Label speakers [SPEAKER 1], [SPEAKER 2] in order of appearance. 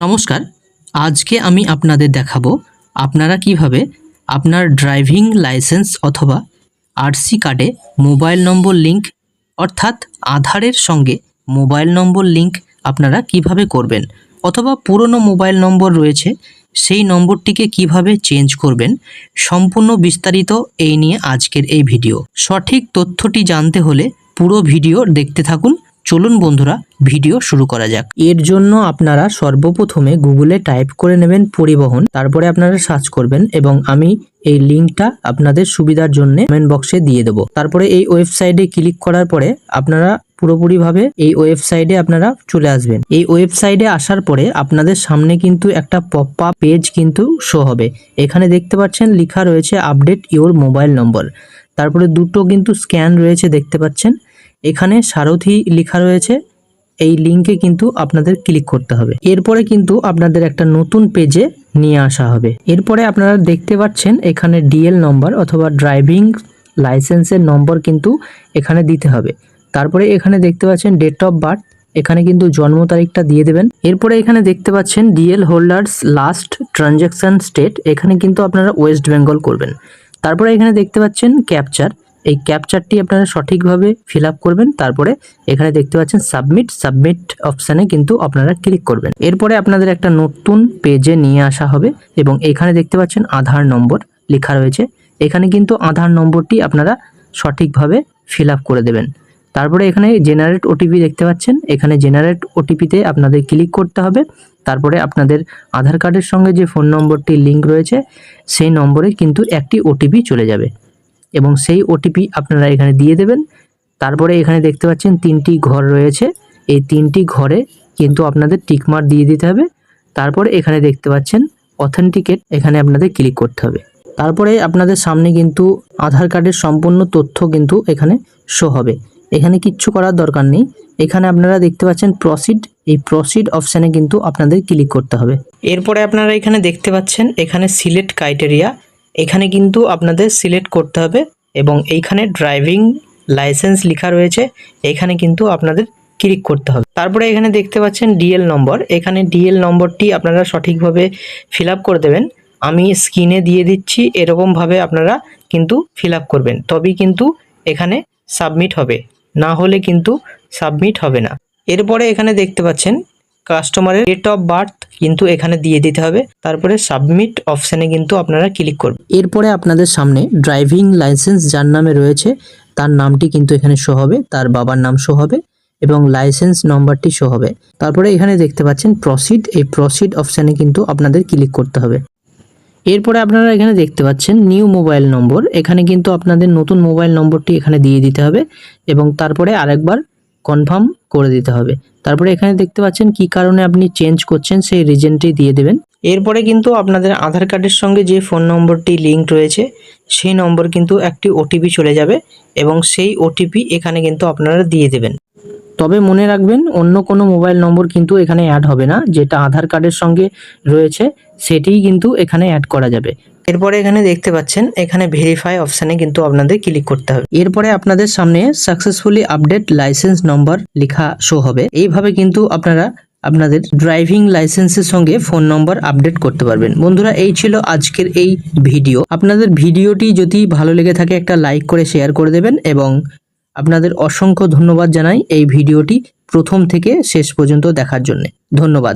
[SPEAKER 1] নমস্কার, আজকে আমি আপনাদের দেখাবো আপনারা কীভাবে আপনার ড্রাইভিং লাইসেন্স অথবা আরসি কার্ডে মোবাইল নম্বর লিংক অর্থাৎ আধারের সঙ্গে মোবাইল নম্বর লিংক আপনারা কীভাবে করবেন অথবা পুরনো মোবাইল নম্বর রয়েছে, সেই নম্বরটিকে কীভাবে চেঞ্জ করবেন সম্পূর্ণ বিস্তারিত এই নিয়ে আজকের এই ভিডিও। সঠিক তথ্যটি জানতে হলে পুরো ভিডিও দেখতে থাকুন চলুন বন্ধুরা, ভিডিও শুরু করা যাক। এর জন্য আপনারা সর্বপ্রথমে গুগলে টাইপ করে নেবেন পরিবহন, তারপরে আপনারা সার্চ করবেন এবং আমি এই লিঙ্কটা আপনাদের সুবিধার জন্য কমেন্ট বক্সে দিয়ে দেবো। তারপরে এই ওয়েবসাইটে ক্লিক করার পরে আপনারা পুরোপুরিভাবে এই ওয়েবসাইটে আপনারা চলে আসবেন। এই ওয়েবসাইটে আসার পরে আপনাদের সামনে কিন্তু একটা পপ আপ পেজ কিন্তু শো হবে। এখানে দেখতে পাচ্ছেন লেখা রয়েছে আপডেট ইওর মোবাইল নম্বর তারপরে দুটো কিন্তু স্ক্যান রয়েছে, দেখতে পাচ্ছেন। এখানে সারথি লেখা রয়েছে। এই লিঙ্কে কিন্তু আপনাদের ক্লিক করতে হবে। এরপরে কিন্তু আপনাদের একটা নতুন পেজে নিয়ে আসা হবে। এরপরে আপনারা দেখতে পাচ্ছেন এখানে ডিএল নম্বর অথবা ড্রাইভিং লাইসেন্সের নম্বর কিন্তু এখানে দিতে হবে। তারপরে এখানে দেখতে পাচ্ছেন ডেট অফ বার্থ এখানে কিন্তু জন্ম তারিখটা দিয়ে দেবেন। এরপরে এখানে দেখতে পাচ্ছেন DL holders last transaction state এখানে কিন্তু আপনারা ওয়েস্ট বেঙ্গল করবেন। তারপরে এখানে দেখতে পাচ্ছেন ক্যাপচার এই ক্যাপচারটি আপনারা সঠিকভাবে ফিল করবেন, তারপরে এখানে দেখতে পাচ্ছেন সাবমিট সাবমিট অপশানে কিন্তু আপনারা ক্লিক করবেন। এরপরে আপনাদের একটা নতুন পেজে নিয়ে আসা হবে এবং এখানে দেখতে পাচ্ছেন আধার নম্বর লেখা রয়েছে। এখানে কিন্তু আধার নম্বরটি আপনারা সঠিকভাবে ফিল করে দেবেন। তারপরে এখানে জেনারেট ওটিপি দেখতে পাচ্ছেন। এখানে জেনারেট ওটিপিতে আপনাদের ক্লিক করতে হবে। তারপরে আপনাদের আধার কার্ডের সঙ্গে যে ফোন নম্বরটি লিঙ্ক রয়েছে, সেই নম্বরে কিন্তু একটি ওটিপি চলে যাবে। এবং সেই ওটিপি আপনারা এখানে দিয়ে দেবেন। তারপরে এখানে দেখতে পাচ্ছেন তিনটি ঘর রয়েছে। এই তিনটি ঘরে কিন্তু আপনাদের টিকমার দিয়ে দিতে হবে। তারপরে এখানে দেখতে পাচ্ছেন অথেন্টিকেট এখানে আপনাদের ক্লিক করতে হবে। তারপরে আপনাদের সামনে কিন্তু আধার কার্ডের সম্পূর্ণ তথ্য কিন্তু এখানে শো হবে। এখানে কিচ্ছু করার দরকার নেই। এখানে আপনারা দেখতে পাচ্ছেন প্রসিড। এই প্রসিড অপশানে কিন্তু আপনাদের ক্লিক করতে হবে। এরপরে আপনারা এখানে দেখতে পাচ্ছেন এখানে সিলেক্ট ক্রাইটেরিয়া। এখানে কিন্তু আপনাদের সিলেক্ট করতে হবে এবং এইখানে ড্রাইভিং লাইসেন্স লেখা রয়েছে, এখানে কিন্তু আপনাদের ক্লিক করতে হবে। তারপরে এখানে দেখতে পাচ্ছেন ডিএল নম্বর এখানে ডিএল নম্বরটি আপনারা সঠিকভাবে ফিল করে দেবেন। আমি স্ক্রিনে দিয়ে দিচ্ছি, এরকমভাবে আপনারা কিন্তু ফিল করবেন। তবেই কিন্তু এখানে সাবমিট হবে, না হলে কিন্তু সাবমিট হবে না। এরপরে এখানে দেখতে পাচ্ছেন কাস্টমারের ডেট অফ বার্থ কিন্তু এখানে দিয়ে দিতে হবে। তারপরে সাবমিট অপশানে কিন্তু আপনারা ক্লিক করবেন। এরপরে আপনাদের সামনে ড্রাইভিং লাইসেন্স যার নামে রয়েছে, তার নামটি কিন্তু এখানে শো হবে, তার বাবার নাম শো হবে এবং লাইসেন্স নম্বরটি শো হবে। তারপরে এখানে দেখতে পাচ্ছেন প্রসিড এই প্রসিড অপশানে কিন্তু আপনাদের ক্লিক করতে হবে। এরপরে আপনারা এখানে দেখতে পাচ্ছেন নিউ মোবাইল নম্বর এখানে কিন্তু আপনাদের নতুন মোবাইল নম্বরটি এখানে দিয়ে দিতে হবে এবং তারপরে আরেকবার কনফার্ম করে দিতে হবে। তারপরে এখানে দেখতে পাচ্ছেন কি কারণে আপনি চেঞ্জ করছেন, সেই রিজনটি দিয়ে দেবেন। এরপরে কিন্তু আপনাদের আধার কার্ডের সঙ্গে যে ফোন নম্বরটি লিঙ্ক রয়েছে, সেই নম্বর কিন্তু একটি ওটিপি চলে যাবে এবং সেই ওটিপি এখানে কিন্তু আপনারা দিয়ে দেবেন। তবে মনে রাখবেন, অন্য কোনো মোবাইল নম্বর কিন্তু এখানে অ্যাড হবে না। যেটা আধার কার্ডের সঙ্গে রয়েছে, সেটিই কিন্তু এখানে অ্যাড করা যাবে। এরপরে এখানে দেখতে পাচ্ছেন, এখানে ভেরিফাই অপশানে কিন্তু আপনাদের ক্লিক করতে হবে। এরপরে আপনাদের সামনে সাকসেসফুলি আপডেট লাইসেন্স নম্বর লেখা শো হবে। এইভাবে কিন্তু আপনারা আপনাদের ড্রাইভিং লাইসেন্সের সঙ্গে ফোন নম্বর আপডেট করতে পারবেন। বন্ধুরা, এই ছিল আজকের এই ভিডিও আপনাদের ভিডিওটি যদি ভালো লেগে থাকে, একটা লাইক করে শেয়ার করে দেবেন এবং আপনাদের অসংখ্য ধন্যবাদ জানাই এই ভিডিওটি প্রথম থেকে শেষ পর্যন্ত দেখার জন্য। ধন্যবাদ।